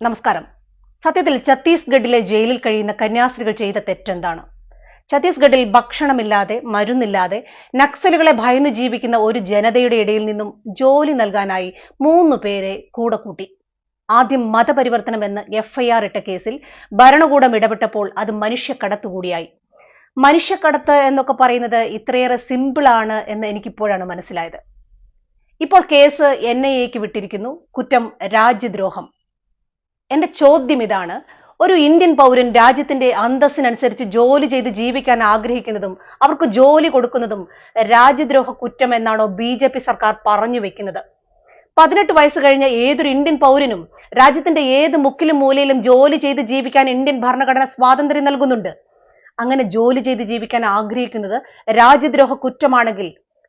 നമസ്കാരം. സത്യത്തിൽ ഛത്തീസ്ഗഡിലെ ജയിലിൽ കഴിയുന്ന കന്യാസ്ത്രീകൾ ചെയ്ത തെറ്റെന്താണ്? ഛത്തീസ്ഗഡിൽ ഭക്ഷണമില്ലാതെ മരുന്നില്ലാതെ നക്സലുകളെ ഭയന്ന് ജീവിക്കുന്ന ഒരു ജനതയുടെ ഇടയിൽ നിന്നും ജോലി നൽകാനായി മൂന്ന് പേരെ കൂടെ കൂട്ടി. ആദ്യം മതപരിവർത്തനം എന്ന് എഫ്ഐആർ ഇട്ട കേസിൽ ഭരണകൂടം ഇടപെട്ടപ്പോൾ അത് മനുഷ്യക്കടത്ത് കൂടിയായി. മനുഷ്യക്കടത്ത് എന്നൊക്കെ പറയുന്നത് ഇത്രയേറെ സിമ്പിളാണ് എന്ന് എനിക്കിപ്പോഴാണ് മനസ്സിലായത്. ഇപ്പോൾ കേസ് എൻ ഐ എക്ക് വിട്ടിരിക്കുന്നു. കുറ്റം രാജ്യദ്രോഹം. എന്റെ ചോദ്യം ഇതാണ്. ഒരു ഇന്ത്യൻ പൗരൻ രാജ്യത്തിന്റെ അന്തസ്സിനനുസരിച്ച് ജോലി ചെയ്ത് ജീവിക്കാൻ ആഗ്രഹിക്കുന്നതും അവർക്ക് ജോലി കൊടുക്കുന്നതും രാജ്യദ്രോഹ കുറ്റം എന്നാണോ ബി ജെ പി സർക്കാർ പറഞ്ഞു വെക്കുന്നത്. പതിനെട്ട് വയസ്സ് കഴിഞ്ഞ ഏതൊരു ഇന്ത്യൻ പൗരനും രാജ്യത്തിന്റെ ഏത് മുക്കിലും മൂലയിലും ജോലി ചെയ്ത് ജീവിക്കാൻ ഇന്ത്യൻ ഭരണഘടന സ്വാതന്ത്ര്യം നൽകുന്നുണ്ട്. അങ്ങനെ ജോലി ചെയ്ത് ജീവിക്കാൻ ആഗ്രഹിക്കുന്നത് രാജ്യദ്രോഹ കുറ്റമാണെങ്കിൽ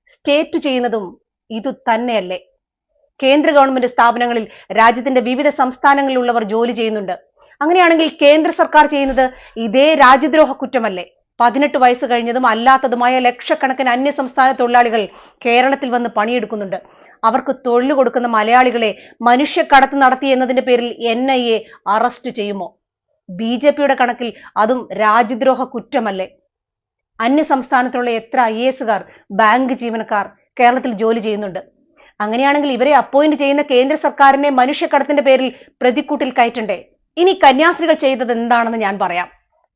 സ്റ്റേറ്റ് ചെയ്യുന്നതും ഇതു തന്നെയല്ലേ കേന്ദ്ര ഗവൺമെന്റ് സ്ഥാപനങ്ങളിൽ രാജ്യത്തിന്റെ വിവിധ സംസ്ഥാനങ്ങളിലുള്ളവർ ജോലി ചെയ്യുന്നുണ്ട്. അങ്ങനെയാണെങ്കിൽ കേന്ദ്ര സർക്കാർ ചെയ്യുന്നത് ഇതേ രാജ്യദ്രോഹ കുറ്റമല്ലേ? പതിനെട്ട് വയസ്സ് കഴിഞ്ഞതും അല്ലാത്തതുമായ ലക്ഷക്കണക്കിന് അന്യ സംസ്ഥാന തൊഴിലാളികൾ കേരളത്തിൽ വന്ന് പണിയെടുക്കുന്നുണ്ട്. അവർക്ക് തൊഴിൽ കൊടുക്കുന്ന മലയാളികളെ മനുഷ്യക്കടത്ത് നടത്തി എന്നതിന്റെ പേരിൽ എൻ ഐ എ അറസ്റ്റ് ചെയ്യുമോ? ബി ജെ പിയുടെ കണക്കിൽ അതും രാജ്യദ്രോഹ കുറ്റമല്ലേ? അന്യ സംസ്ഥാനത്തുള്ള എത്ര ഐ എസുകാർ ബാങ്ക് ജീവനക്കാർ കേരളത്തിൽ ജോലി ചെയ്യുന്നുണ്ട്. അങ്ങനെയാണെങ്കിൽ ഇവരെ അപ്പോയിന്റ് ചെയ്യുന്ന കേന്ദ്ര സർക്കാരിനെ മനുഷ്യക്കടത്തിന്റെ പേരിൽ പ്രതിക്കൂട്ടിൽ കയറ്റണ്ടേ? ഇനി കന്യാസ്ത്രീകൾ ചെയ്തത് എന്താണെന്ന് ഞാൻ പറയാം.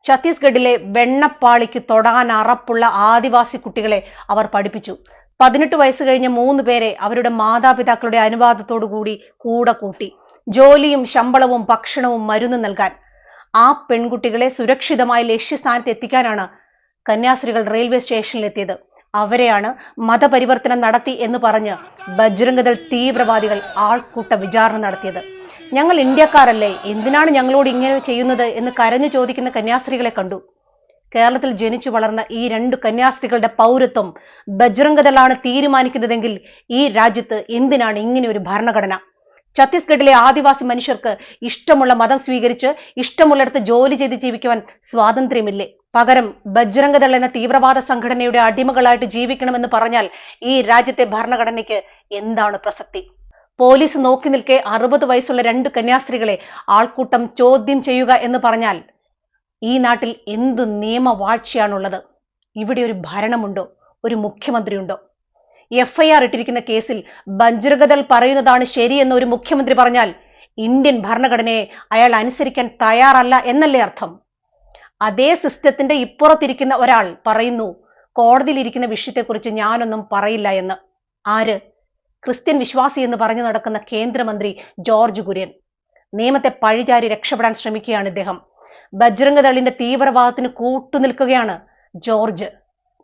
ഛത്തീസ്ഗഡിലെ വെണ്ണപ്പാളിക്ക് തൊടാൻ അറപ്പുള്ള ആദിവാസി കുട്ടികളെ അവർ പഠിപ്പിച്ചു. പതിനെട്ട് വയസ്സ് കഴിഞ്ഞ മൂന്ന് പേരെ അവരുടെ മാതാപിതാക്കളുടെ അനുവാദത്തോടു കൂടി കൂടെ കൂട്ടി. ജോലിയും ശമ്പളവും ഭക്ഷണവും മരുന്ന് നൽകാൻ. ആ പെൺകുട്ടികളെ സുരക്ഷിതമായി ലക്ഷ്യസ്ഥാനത്ത് എത്തിക്കാനാണ് കന്യാസ്ത്രീകൾ റെയിൽവേ സ്റ്റേഷനിലെത്തിയത്. അവരെയാണ് മതപരിവർത്തനം നടത്തി എന്ന് പറഞ്ഞ് ബജ്രംഗദൾ തീവ്രവാദികൾ ആൾക്കൂട്ട വിചാരണ നടത്തിയത്. ഞങ്ങൾ ഇന്ത്യക്കാരല്ലേ എന്തിനാണ് ഞങ്ങളോട് ഇങ്ങനെ ചെയ്യുന്നത് എന്ന് കരഞ്ഞു ചോദിക്കുന്ന കന്യാസ്ത്രീകളെ കണ്ടു. കേരളത്തിൽ ജനിച്ചു വളർന്ന ഈ രണ്ട് കന്യാസ്ത്രീകളുടെ പൗരത്വം ബജ്രംഗദളാണ് തീരുമാനിക്കുന്നതെങ്കിൽ ഈ രാജ്യത്ത് എന്തിനാണ് ഇങ്ങനെ ഒരു ഭരണഘടന? ഛത്തീസ്ഗഡിലെ ആദിവാസി മനുഷ്യർക്ക് ഇഷ്ടമുള്ള മതം സ്വീകരിച്ച് ഇഷ്ടമുള്ളിടത്ത് ജോലി ചെയ്ത് ജീവിക്കുവാൻ സ്വാതന്ത്ര്യമില്ലേ? പകരം ബജ്രംഗദൾ എന്ന തീവ്രവാദ സംഘടനയുടെ അടിമകളായിട്ട് ജീവിക്കണമെന്ന് പറഞ്ഞാൽ ഈ രാജ്യത്തെ ഭരണഘടനയ്ക്ക് എന്താണ് പ്രസക്തി? പോലീസ് നോക്കി നിൽക്കെ അറുപത് വയസ്സുള്ള രണ്ട് കന്യാസ്ത്രീകളെ ആൾക്കൂട്ടം ചോദ്യം ചെയ്യുക എന്ന് പറഞ്ഞാൽ ഈ നാട്ടിൽ എന്ത് നിയമവാഴ്ചയാണുള്ളത്? ഇവിടെ ഒരു ഭരണമുണ്ടോ? ഒരു മുഖ്യമന്ത്രിയുണ്ടോ? എഫ് ഐ ആർ ഇട്ടിരിക്കുന്ന കേസിൽ ബജ്രഗദൽ പറയുന്നതാണ് ശരിയെന്ന് ഒരു മുഖ്യമന്ത്രി പറഞ്ഞാൽ ഇന്ത്യൻ ഭരണഘടനയെ അയാൾ അനുസരിക്കാൻ തയ്യാറല്ല എന്നല്ലേ അർത്ഥം? അതേ സിസ്റ്റത്തിന്റെ ഇപ്പുറത്തിരിക്കുന്ന ഒരാൾ പറയുന്നു കോടതിയിലിരിക്കുന്ന വിഷയത്തെക്കുറിച്ച് ഞാനൊന്നും പറയില്ല എന്ന്. ആര്? ക്രിസ്ത്യൻ വിശ്വാസി എന്ന് പറഞ്ഞു നടക്കുന്ന കേന്ദ്രമന്ത്രി ജോർജ് കുര്യൻ. നിയമത്തെ പഴിചാരി രക്ഷപ്പെടാൻ ശ്രമിക്കുകയാണ് ഇദ്ദേഹം. ബജ്രംഗദളിന്റെ തീവ്രവാദത്തിന് കൂട്ടുനിൽക്കുകയാണ് ജോർജ്.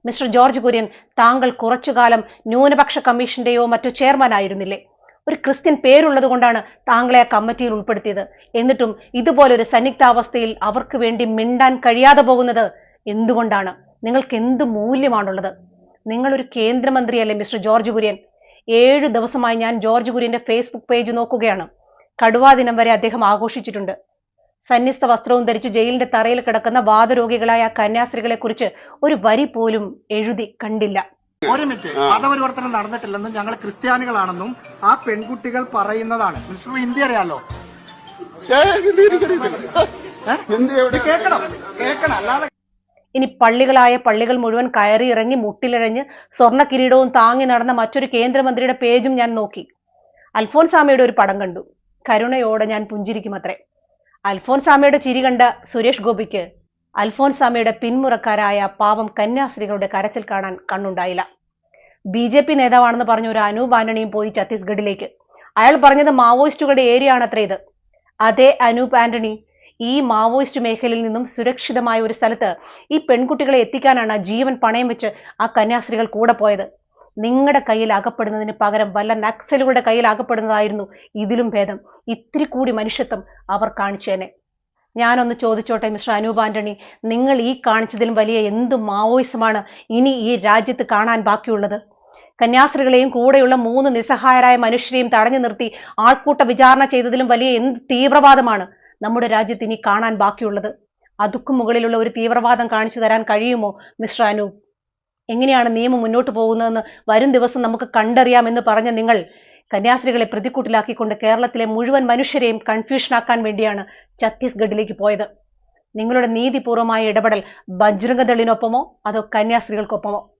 മിസ്റ്റർ ജോർജ് കുര്യൻ താങ്കൾ കുറച്ചുകാലം ന്യൂനപക്ഷ കമ്മീഷന്റെയോ മറ്റു ചെയർമാൻ ആയിരുന്നില്ലേ ഒരു ക്രിസ്ത്യൻ പേരുള്ളത് കൊണ്ടാണ് താങ്കളെ ആ കമ്മിറ്റിയിൽ ഉൾപ്പെടുത്തിയത്. എന്നിട്ടും ഇതുപോലൊരു സന്നിഗ്ധാവസ്ഥയിൽ അവർക്ക് വേണ്ടി മിണ്ടാൻ കഴിയാതെ പോകുന്നത് എന്തുകൊണ്ടാണ്? നിങ്ങൾക്ക് എന്ത് മൂല്യമാണുള്ളത്? നിങ്ങളൊരു കേന്ദ്രമന്ത്രിയല്ലേ മിസ്റ്റർ ജോർജ് കുര്യൻ? ഏഴ് ദിവസമായി ഞാൻ ജോർജ് കുര്യന്റെ ഫേസ്ബുക്ക് പേജ് നോക്കുകയാണ്. കടുവാ ദിനം വരെ അദ്ദേഹം ആഘോഷിച്ചിട്ടുണ്ട്. സന്യസ്ത വസ്ത്രവും ധരിച്ച് ജയിലിന്റെ തറയിൽ കിടക്കുന്ന വാദരോഗികളായ കന്യാസ്ത്രീകളെ കുറിച്ച് ഒരു വരി പോലും എഴുതി കണ്ടില്ല. ഒരു മിനിറ്റ്. മതപരിവർത്തനം നടന്നിട്ടില്ലെന്നും ഞങ്ങൾ ക്രിസ്ത്യാനികളാണെന്നും ആ പെൺകുട്ടികൾ പറയുന്നതാണ്. മിസ്റ്റർ ഹിന്ദി അറിയാലോ? കേൾക്കണം കേൾക്കണം. അല്ലാതെ ഇനി പള്ളികളായ പള്ളികൾ മുഴുവൻ കയറി ഇറങ്ങി മുട്ടിലിഴഞ്ഞ് സ്വർണ കിരീടവും താങ്ങി നടന്ന മറ്റൊരു കേന്ദ്രമന്ത്രിയുടെ പേജും ഞാൻ നോക്കി. അൽഫോൻസാമയുടെ ഒരു പടം കണ്ടു. കരുണയോടെ ഞാൻ പുഞ്ചിരിക്കും അത്രേ അൽഫോൻസാമയുടെ ചിരി കണ്ട സുരേഷ് ഗോപിക്ക് അൽഫോൻസാമയുടെ പിന്മുറക്കാരായ പാവം കന്യാസ്ത്രീകളുടെ കരച്ചിൽ കാണാൻ കണ്ണുണ്ടായില്ല. ബി ജെ പി നേതാവാണെന്ന് പറഞ്ഞ ഒരു അനൂപ് ആന്റണിയും പോയി ഛത്തീസ്ഗഡിലേക്ക്. അയാൾ പറഞ്ഞത് മാവോയിസ്റ്റുകളുടെ ഏരിയ ആണത്രേ ഇത്. അതേ അനൂപ് ആന്റണി ഈ മാവോയിസ്റ്റ് മേഖലയിൽ നിന്നും സുരക്ഷിതമായ ഒരു സ്ഥലത്ത് ഈ പെൺകുട്ടികളെ എത്തിക്കാനാണ് ജീവൻ പണയം വെച്ച് ആ കന്യാസ്ത്രീകൾ കൂടെ പോയത്. നിങ്ങളുടെ കയ്യിൽ അകപ്പെടുന്നതിന് പകരം വല്ല നക്സലുകളുടെ കയ്യിൽ അകപ്പെടുന്നതായിരുന്നു ഇതിലും ഭേദം. ഇത്തിരി കൂടി മനുഷ്യത്വം അവർ കാണിച്ചേനെ. ഞാനൊന്ന് ചോദിച്ചോട്ടെ മിസ്റ്റർ അനൂപ് ആന്റണി. നിങ്ങൾ ഈ കാണിച്ചതിലും വലിയ എന്ത് മാവോയിസമാണ് ഇനി ഈ രാജ്യത്ത് കാണാൻ ബാക്കിയുള്ളത്? കന്യാസ്ത്രീകളെയും കൂടെയുള്ള മൂന്ന് നിസ്സഹായരായ മനുഷ്യരെയും തടഞ്ഞു നിർത്തി ആൾക്കൂട്ട വിചാരണ ചെയ്തതിലും വലിയ എന്ത് തീവ്രവാദമാണ് നമ്മുടെ രാജ്യത്ത് ഇനി കാണാൻ ബാക്കിയുള്ളത്? അതുക്കും മുകളിലുള്ള ഒരു തീവ്രവാദം കാണിച്ചു തരാൻ കഴിയുമോ മിസ്റ്റർ അനൂപ്? എങ്ങനെയാണ് നിയമം മുന്നോട്ട് പോകുന്നതെന്ന് വരും ദിവസം നമുക്ക് കണ്ടറിയാമെന്ന് പറഞ്ഞ നിങ്ങൾ കന്യാസ്ത്രീകളെ പ്രതിക്കൂട്ടിലാക്കിക്കൊണ്ട് കേരളത്തിലെ മുഴുവൻ മനുഷ്യരെയും കൺഫ്യൂഷനാക്കാൻ വേണ്ടിയാണ് ഛത്തീസ്ഗഡിലേക്ക് പോയത്. നിങ്ങളുടെ നീതിപൂർവമായ ഇടപെടൽ ബജ്രംഗദളിനൊപ്പമോ അതോ കന്യാസ്ത്രീകൾക്കൊപ്പമോ?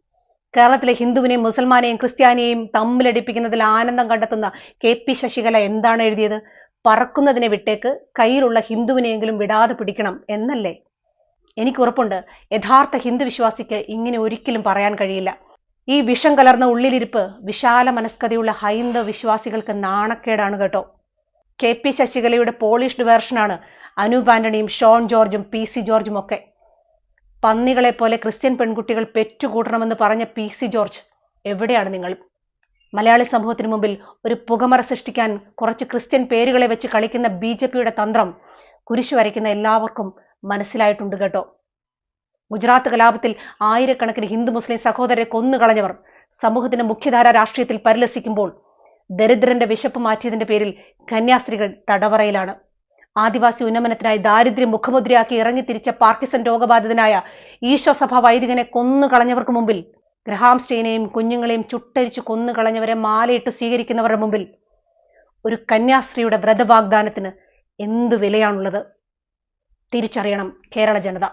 കേരളത്തിലെ ഹിന്ദുവിനെയും മുസൽമാനെയും ക്രിസ്ത്യാനിയെയും തമ്മിലടിപ്പിക്കുന്നതിൽ ആനന്ദം കണ്ടെത്തുന്ന കെ പി ശശികല എന്താണ് എഴുതിയത്? പറക്കുന്നതിനെ വിട്ടേക്ക് കയ്യിലുള്ള ഹിന്ദുവിനെയെങ്കിലും വിടാതെ പിടിക്കണം എന്നല്ലേ? എനിക്ക് ഉറപ്പുണ്ട് യഥാർത്ഥ ഹിന്ദു വിശ്വാസിക്ക് ഇങ്ങനെ ഒരിക്കലും പറയാൻ കഴിയില്ല. ഈ വിഷം കലർന്ന ഉള്ളിലിരിപ്പ് വിശാല മനസ്കതയുള്ള ഹൈന്ദവ വിശ്വാസികൾക്ക് നാണക്കേടാണ് കേട്ടോ. കെ പി ശശികലയുടെ പോളിഷ്ഡ് വേർഷനാണ് അനൂപ് ആന്റണിയും ഷോൺ ജോർജും പി സി ജോർജും ഒക്കെ. പന്നികളെ പോലെ ക്രിസ്ത്യൻ പെൺകുട്ടികൾ പെറ്റുകൂട്ടണമെന്ന് പറഞ്ഞ പി സി ജോർജ് എവിടെയാണ് നിങ്ങൾ? മലയാളി സമൂഹത്തിന് മുമ്പിൽ ഒരു പുകമറ സൃഷ്ടിക്കാൻ കുറച്ച് ക്രിസ്ത്യൻ പേരുകളെ വെച്ച് കളിക്കുന്ന ബി തന്ത്രം കുരിശു വരയ്ക്കുന്ന എല്ലാവർക്കും മനസ്സിലായിട്ടുണ്ട് കേട്ടോ. ഗുജറാത്ത് കലാപത്തിൽ ആയിരക്കണക്കിന് ഹിന്ദു മുസ്ലിം സഹോദരരെ കൊന്നുകളഞ്ഞവർ സമൂഹത്തിന്റെ മുഖ്യധാര രാഷ്ട്രീയത്തിൽ പരിലസിക്കുമ്പോൾ ദരിദ്രന്റെ വിശപ്പ് മാറ്റിയതിന്റെ പേരിൽ കന്യാസ്ത്രീകൾ തടവറയിലാണ്. ആദിവാസി ഉന്നമനത്തിനായി ദാരിദ്ര്യം മുഖമുദ്രയാക്കി ഇറങ്ങിത്തിരിച്ച പാർക്കിസൺ രോഗബാധിതനായ ഈശോ സഭ വൈദികനെ കൊന്നുകളഞ്ഞവർക്ക് മുമ്പിൽ ഗ്രഹാം സ്റ്റെയിനെയും കുഞ്ഞുങ്ങളെയും ചുട്ടരിച്ചു കൊന്നുകളഞ്ഞവരെ മാലയിട്ട് സ്വീകരിക്കുന്നവരുടെ മുമ്പിൽ ഒരു കന്യാസ്ത്രീയുടെ വ്രതവാഗ്ദാനത്തിന് എന്തു വിലയാണുള്ളത്? തിരിച്ചറിയണം കേരള ജനത.